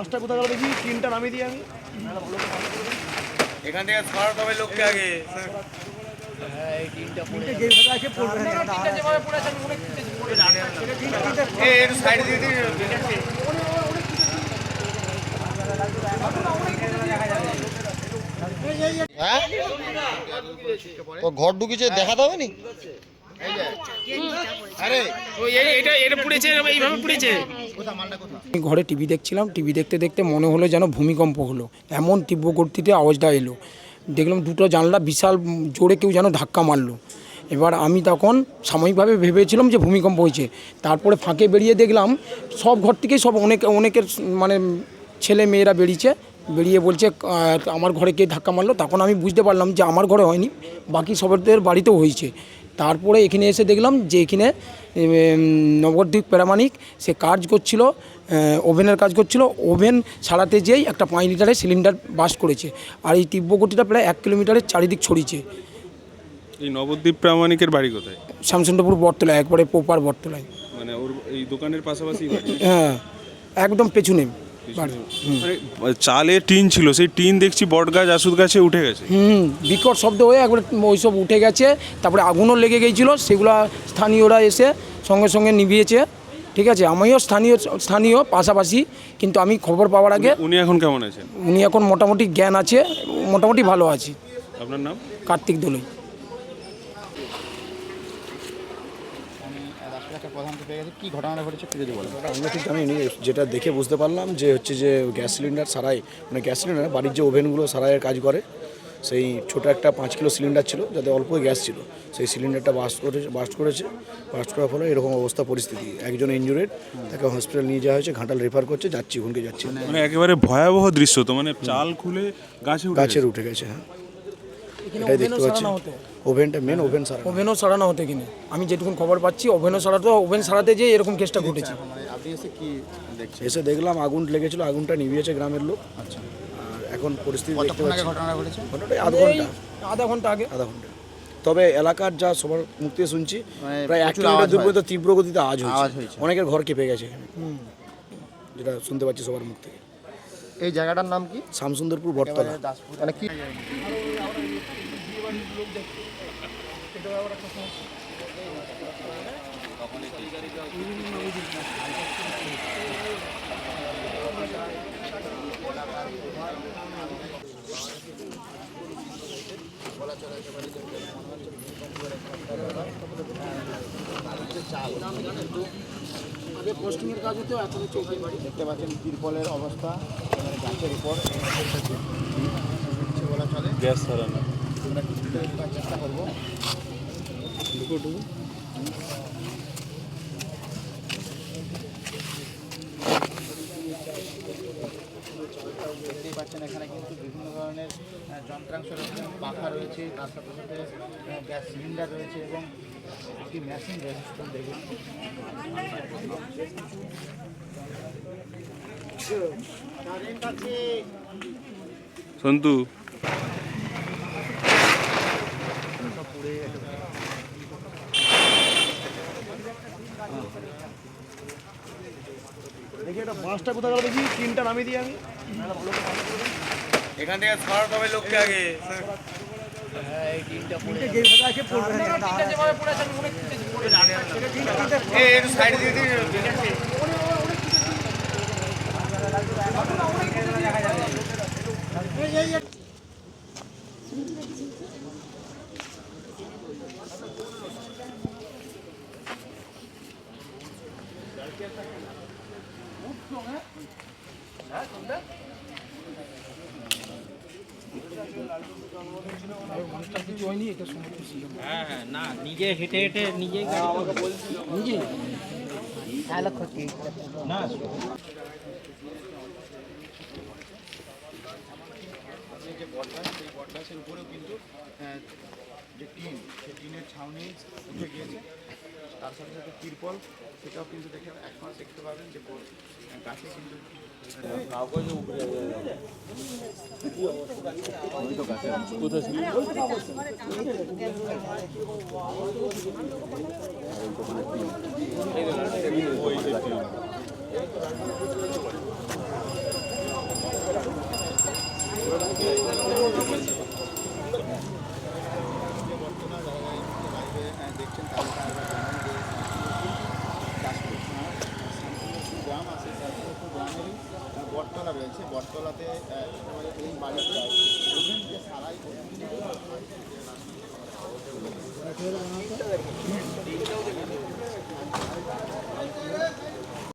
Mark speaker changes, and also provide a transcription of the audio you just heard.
Speaker 1: বাসটা কোথায় গেল দেখি? তিনটা নামিয়ে দিই আমি।
Speaker 2: এখান থেকে সরাতে হবে লোককে আগে। এই একটু সাইড দিয়ে দিন
Speaker 3: হ্যাঁ? ও ঘর ঢুকেছে দেখাতে হবে নি
Speaker 4: ঘরে টিভি দেখছিলাম, টিভি দেখতে দেখতে মনে হলো যেন ভূমিকম্প হলো। এমন তীব্র গতিতে আওয়াজটা এলো। দেখলাম দুটো জানলা বিশাল জোরে কেউ যেন ধাক্কা মারলো। এবার আমি তখন সাময়িকভাবে ভেবেছিলাম যে ভূমিকম্প হয়েছে। তারপরে ফাঁকে বেরিয়ে দেখলাম সব ঘর থেকেই সব অনেক, অনেকের মানে ছেলে মেয়েরা বেরিয়েছে। বেরিয়ে বলছে আমার ঘরে কে ধাক্কা মারলো? তখন আমি বুঝতে পারলাম যে আমার ঘরে হয়নি, বাকি সবার বাড়িতেও হয়েছে। তারপরে এখানে এসে দেখলাম যে এখানে নবদ্বীপ প্যারামানিক সে কাজ করছিল ওভেনের কাজ করছিল। ওভেন সারাতে যেই একটা পাঁচ লিটারের সিলিন্ডার বাস করেছে আর এই তীব্র গতিটা প্রায় এক কিলোমিটারের চারিদিক ছড়িয়েছে।
Speaker 5: এই নবদ্বীপ প্রামাণিকের বাড়ি কোথায়?
Speaker 4: শামসুন্দরপুর বটতলায় একবারে পোপার বটতলায়।
Speaker 5: মানে ওর এই দোকানের পাশাপাশি
Speaker 4: হ্যাঁ একদম পেছনে।
Speaker 5: চালে টিন ছিল সেই টিন দেখছি বট গাছ আসুদ গাছে উঠে গেছে।
Speaker 4: হুম বিকট শব্দ হয়ে একবারে ওইসব উঠে গেছে তারপরে আগুনও লেগে গিয়েছিল সেগুলো স্থানীয়রা এসে সঙ্গে সঙ্গে নিভিয়েছে ঠিক আছে? আমিও স্থানীয় স্থানীয় পাশাপাশি কিন্তু আমি খবর পাওয়ার আগে
Speaker 5: উনি এখন কেমন আছেন?
Speaker 4: উনি এখন মোটামুটি জ্ঞান আছে মোটামুটি ভালো আছে।
Speaker 5: আপনার নাম?
Speaker 4: কার্তিক দোলই
Speaker 1: আমরা ঠিক জানিনি যেটা দেখে বুঝতে পারলাম যে হচ্ছে যে গ্যাস সিলিন্ডার সারাই মানে গ্যাস সিলিন্ডার বাড়ির যে ওভেনগুলো সারাইয়ের কাজ করে সেই ছোট একটা পাঁচ কিলো সিলিন্ডার ছিল যাতে অল্প গ্যাস ছিল সেই সিলিন্ডারটা বাস্ট করেছে বাস্ট করেছে বাস্ট করার ফলে এরকম অবস্থা পরিস্থিতি। একজন ইনজুরেড তাকে হসপিটাল নিয়ে যাওয়া হয়েছে ঘাটাল রেফার করছে যাচ্ছি ওখানকে যাচ্ছি।
Speaker 5: মানে একেবারে ভয়াবহ দৃশ্য তো মানে চাল খুলে গাছে
Speaker 1: গাছের উঠে গেছে হ্যাঁ। এটাই দেখতে পাচ্ছি। ওভেনটা মেন ওভেন সারা
Speaker 4: ওভেনও সারানো হতো কিনে আমি যেটুকুন খবর পাচ্ছি ওভেনও সারাতো ওভেন সারাতে যে এরকম কেসটা ঘটেছে।
Speaker 1: এসে দেখলাম আগুন লেগেছিল আগুনটা নিভিয়েছে গ্রামের লোক। আচ্ছা। আর এখন পরিস্থিতি দেখতে পাচ্ছি। ঘটনাটা আধ ঘণ্টা।
Speaker 4: আধা ঘণ্টা আগে।
Speaker 1: আধা ঘণ্টা। তবে এলাকার যা সবার মুখ থেকে শুনছি প্রায় এক কিলোমিটার দূর পর্যন্ত তীব্র গতিতে আওয়াজ হয়েছে। অনেকের ঘর কেঁপে গেছে। এখানে যেটা শুনতে পাচ্ছি সবার মুখ থেকে।
Speaker 3: এই জায়গাটার নাম কি?
Speaker 1: শামসুন্দরপুর বটতলা।
Speaker 3: মানে কি
Speaker 4: আগে পোস্টিংয়ের কাজ হতো এখন চৌকি বাড়ি
Speaker 3: দেখতে পাচ্ছেন তিরপলের অবস্থা গাছের উপর। বলা চলে।
Speaker 5: গ্যাস সারানো
Speaker 3: আমরা একটু চেষ্টা করব দেখতেই পাচ্ছেন এখানে কিন্তু বিভিন্ন ধরনের যন্ত্রাংশ রয়েছে পাখা রয়েছে তার সাথে সাথে গ্যাস সিলিন্ডার রয়েছে এবং একটি মেশিন রয়েছে শুধু দেখুন
Speaker 5: সন্তু
Speaker 1: দেখি এটা বাসটা কোথায় গেল দেখি তিনটা নামিয়ে দিই আমি
Speaker 2: এখান থেকে সরাতে হবে লোককে আগে এই একটু সাইড দিয়ে
Speaker 6: হ্যাঁ হ্যাঁ না নিজে হেঁটে হেঁটে নিজেই
Speaker 4: নিজে
Speaker 6: না।
Speaker 3: যে যে বটগাছ সেই বটগাছের উপরেও কিন্তু যে টিন, সেই টিনের ছাউনি উঠে গিয়েছে। তার সাথে সাথে তিরপল, সেটাও কিন্তু দেখে এখন দেখতে পাবেন যে গাছে কিন্তু দেখছেন বটতলাতে এই বাড়িটা